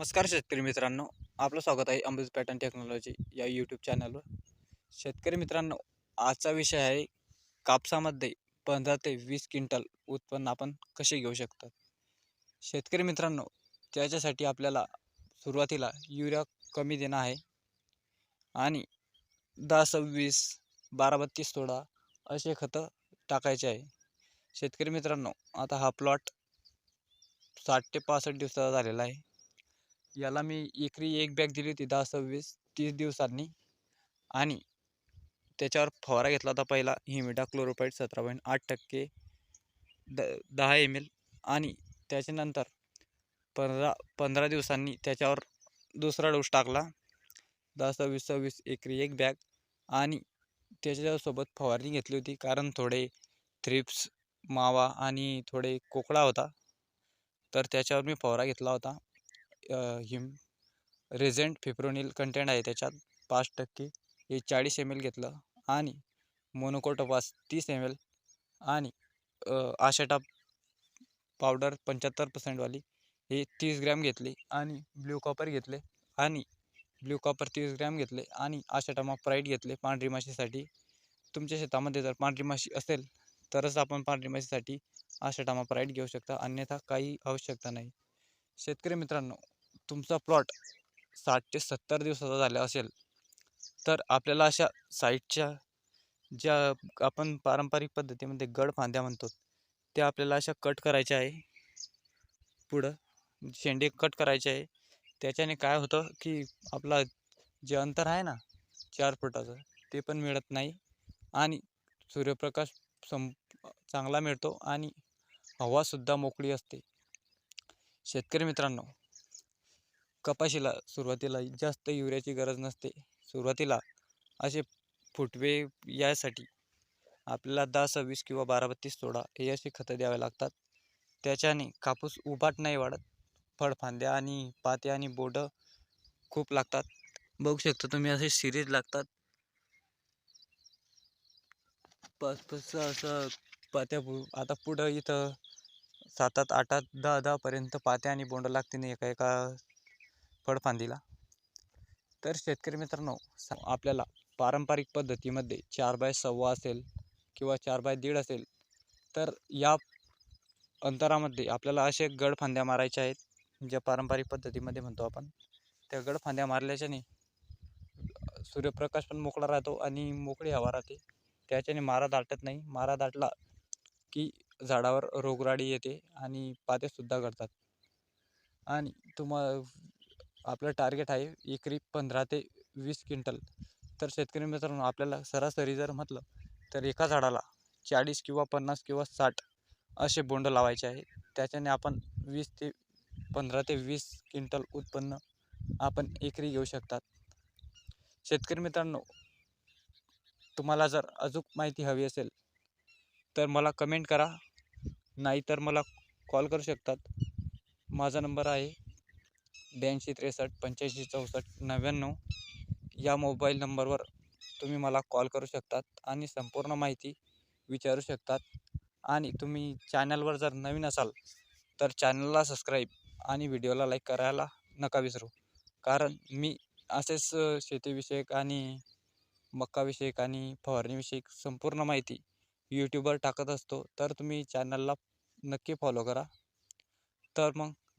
नमस्कार शेतकरी मित्रांनो. आपलं स्वागत आहे अमृत पॅटर्न टेक्नॉलॉजी या यूट्यूब चॅनलवर शेतकरी मित्रांनो आजचा विषय आहे कापसामध्ये पंधरा ते वीस क्विंटल उत्पन्न आपण कसे घेऊ शकतात शेतकरी मित्रांनो त्याच्यासाठी आपल्याला सुरुवातीला युरिया कमी देणं आहे आणि दहा सव्वीस बारा बत्तीस सोळा असे खतं टाकायचे आहे. शेतकरी मित्रांनो आता हा प्लॉट साठ ते पासष्ट दिवसाचा झालेला आहे. याला मी एकरी एक बॅग दिली होती दहा सव्वीस तीस दिवसांनी. आणि त्याच्यावर फवारा घेतला होता पहिला हिमिडा क्लोरोपाईड सतरा पॉईंट आठ टक्के द दहा एम एल. आणि त्याच्यानंतर पंधरा पंधरा दिवसांनी त्याच्यावर दुसरा डोस टाकला. दहा सव्वीस सव्वीस एकरी एक बॅग. आणि त्याच्यासोबत फवारणी घेतली होती कारण थोडे थ्रिप्स मावा आणि थोडे कोकळा होता. तर त्याच्यावर मी फवारा घेतला होता. हिम रेझेंट फिप्रोनिल कंटेंट आहे. त्याच्यात पाच टक्के हे चाळीस एम एल घेतलं आणि मोनोकोटोपास तीस एम एल आणि आशाटा पावडर पंच्याहत्तर पर्सेंटवाली हे तीस ग्रॅम घेतली आणि ब्ल्यू कॉपर घेतले आणि ब्ल्यू कॉपर तीस ग्रॅम घेतले आणि आशाटामा प्राईट घेतले पांढरी माशीसाठी. तुमच्या शेतामध्ये जर पांढरी माशी असेल तरच आपण पांढरी माशीसाठी आशाटामा प्राईट घेऊ शकता. अन्यथा काही आवश्यकता नाही. शेतकरी मित्रांनो तुमचा प्लॉट साठ ते सत्तर दिवसाचा झाला असेल तर आपल्याला अशा साईटच्या ज्या आपण पारंपरिक पद्धतीमध्ये गड फांद्या म्हणतो त्या आपल्याला अशा कट करायच्या आहे. पुढं शेंडे कट करायचे आहे. त्याच्याने काय होतं की आपला जे अंतर आहे ना चार फुटाचं ते पण मिळत नाही आणि सूर्यप्रकाश सं चांगला मिळतो आणि हवासुद्धा मोकळी असते. शेतकरी मित्रांनो कपाशीला सुरुवातीला जास्त युरियाची गरज नसते. सुरुवातीला असे फुटवे यासाठी आपल्याला दहा सव्वीस किंवा बारा बत्तीस सोळा हे असे खतं द्यावे लागतात. त्याच्याने कापूस उभाट नाही वाढत. फळफांद्या आणि पात्या आणि बोडं खूप लागतात. बघू शकता तुम्ही असे सिरीज लागतात. पाच पाच असं पात्या आता पुढं इथं सात आठ आठ आठ दहा दहापर्यंत पात्या आणि बोंडं लागते नाही एका एका फळफांदीला तर शेतकरी मित्रांनो आपल्याला पारंपरिक पद्धतीमध्ये चार बाय सव्वा असेल किंवा चार बाय दीड असेल तर या अंतरामध्ये आपल्याला असे गडफांद्या मारायच्या आहेत ज्या पारंपरिक पद्धतीमध्ये म्हणतो आपण. त्या गडफांद्या मारल्याच्याने सूर्यप्रकाश पण मोकळा राहतो आणि मोकळी हवा राहते. त्याच्याने मारा दाटत नाही. मारा दाटला की झाडावर रोगराडी येते आणि पातेसुद्धा घडतात आणि तुम्हा आपलं टार्गेट आहे एकरी पंधरा ते वीस क्विंटल तर शेतकरी मित्रांनो आपल्याला सरासरी जर म्हटलं तर एका झाडाला चाळीस किंवा पन्नास किंवा साठ असे बोंड लावायचे आहे. त्याच्याने आपण वीस ते पंधरा ते वीस क्विंटल उत्पन्न आपण एकरी घेऊ शकतात. शेतकरी मित्रांनो तुम्हाला जर अजून माहिती हवी असेल तर मला कमेंट करा. नाहीतर मला कॉल करू शकतात. माझा नंबर आहे ब्याऐंशी त्रेसष्ट पंच्याऐंशी चौसष्ट नव्याण्णव या मोबाईल नंबरवर तुम्ही मला कॉल करू शकतात आणि संपूर्ण माहिती विचारू शकतात. आणि तुम्ही चॅनलवर जर नवीन असाल तर चॅनलला सबस्क्राईब आणि व्हिडिओला लाईक करायला नका विसरू. कारण मी असेच शेतीविषयक आणि मक्काविषयक आणि फवारणीविषयक संपूर्ण माहिती यूट्यूबवर टाकत असतो तर तुम्ही चॅनलला नक्की फॉलो करा. तर मग